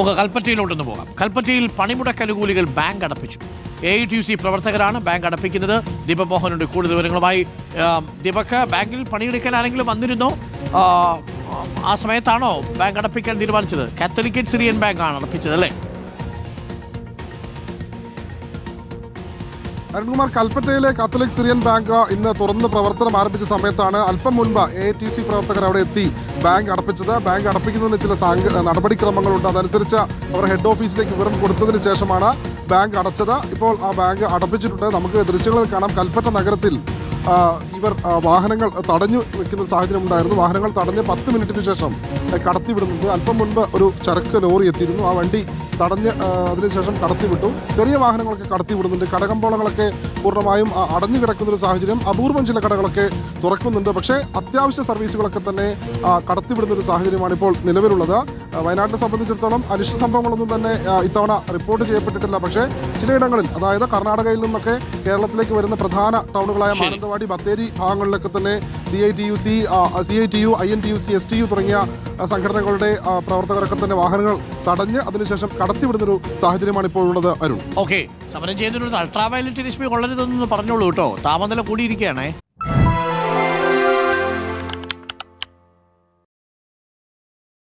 നമുക്ക് കൽപ്പറ്റയിലോട്ടൊന്ന് പോകാം. കൽപ്പറ്റയിൽ പണിമുടക്ക് അനുകൂലികൾ ബാങ്ക് അടപ്പിച്ചു. എ ടി സി പ്രവർത്തകരാണ് ബാങ്ക് അടപ്പിക്കുന്നത്. ദീപക് മോഹനുണ്ട്. കൂടുതൽ വിവരങ്ങളുമായി ദീപക് ബാങ്കിൽ പണിയെടുക്കാൻ ആരെങ്കിലും വന്നിരുന്നോ? ആ സമയത്താണോ ബാങ്ക് അടപ്പിക്കാൻ തീരുമാനിച്ചത്? കാത്തലിക്കറ്റ് സിറിയൻ ബാങ്കാണ് അടപ്പിച്ചത് അല്ലേ? അരുൺകുമാർ കൽപ്പറ്റയിലെ കാത്തലിക് സിറിയൻ ബാങ്ക് ഇന്ന് തുറന്ന് പ്രവർത്തനം ആരംഭിച്ച സമയത്താണ് അല്പം മുൻപ് എ ടി സി പ്രവർത്തകർ അവിടെ എത്തി ബാങ്ക് അടപ്പിച്ചത്. ബാങ്ക് അടപ്പിക്കുന്നതിന് ചില നടപടിക്രമങ്ങളുണ്ട്. അതനുസരിച്ച് അവർ ഹെഡ് ഓഫീസിലേക്ക് വിവരം കൊടുത്തതിന് ശേഷമാണ് ബാങ്ക് അടച്ചത്. ഇപ്പോൾ ആ ബാങ്ക് അടപ്പിച്ചിട്ടുണ്ട്. നമുക്ക് ദൃശ്യങ്ങളിൽ കാണാം. കൽപ്പറ്റ നഗരത്തിൽ ഇവർ വാഹനങ്ങൾ തടഞ്ഞു വെക്കുന്ന സാഹചര്യം ഉണ്ടായിരുന്നു. വാഹനങ്ങൾ തടഞ്ഞ് പത്ത് മിനിറ്റിന് ശേഷം കടത്തിവിടുന്നത്. അല്പം മുൻപ് ഒരു ചരക്ക് ലോറി എത്തിയിരുന്നു. ആ വണ്ടി തടഞ്ഞ് അതിനുശേഷം കടത്തിവിട്ടു. ചെറിയ വാഹനങ്ങളൊക്കെ കടത്തിവിടുന്നുണ്ട്. കടകമ്പോളങ്ങളൊക്കെ പൂർണമായും അടഞ്ഞു കിടക്കുന്ന ഒരു സാഹചര്യം അപൂർവം ചില കടകളൊക്കെ തുറക്കുന്നുണ്ട്. പക്ഷേ അത്യാവശ്യ സർവീസുകളൊക്കെ തന്നെ കടത്തിവിടുന്ന ഒരു സാഹചര്യമാണ് ഇപ്പോൾ നിലവിലുള്ളത്. വയനാട്ടിനെ സംബന്ധിച്ചിടത്തോളം അനിഷ്ട സംഭവങ്ങളൊന്നും തന്നെ ഇത്തവണ റിപ്പോർട്ട് ചെയ്യപ്പെട്ടിട്ടില്ല. പക്ഷേ ചിലയിടങ്ങളിൽ അതായത് കർണാടകയിൽ നിന്നൊക്കെ കേരളത്തിലേക്ക് വരുന്ന പ്രധാന ടൗണുകളായ. മാനന്തവാടി ബത്തേരി ഭാഗങ്ങളിലൊക്കെ തന്നെ C I T U C C I T U I N T U C S T U തുടങ്ങിയ സംഘടനകളുടെ പ്രവർത്തകരൊക്കെ തന്നെ വാഹനങ്ങൾ തടഞ്ഞ് അതിനുശേഷം കടത്തിവിടുന്നൊരു സാഹചര്യമാണ് ഇപ്പോൾ ഉള്ളത് അരുൺ. ഓക്കെ. സമരം ചെയ്യുന്നതിനൊരു അൾട്രാ വയലറ്റ് രശ്മി കൊള്ളരുതെന്ന് പറഞ്ഞോളൂ കേട്ടോ. താപനില കൂടിയിരിക്കുകയാണേ.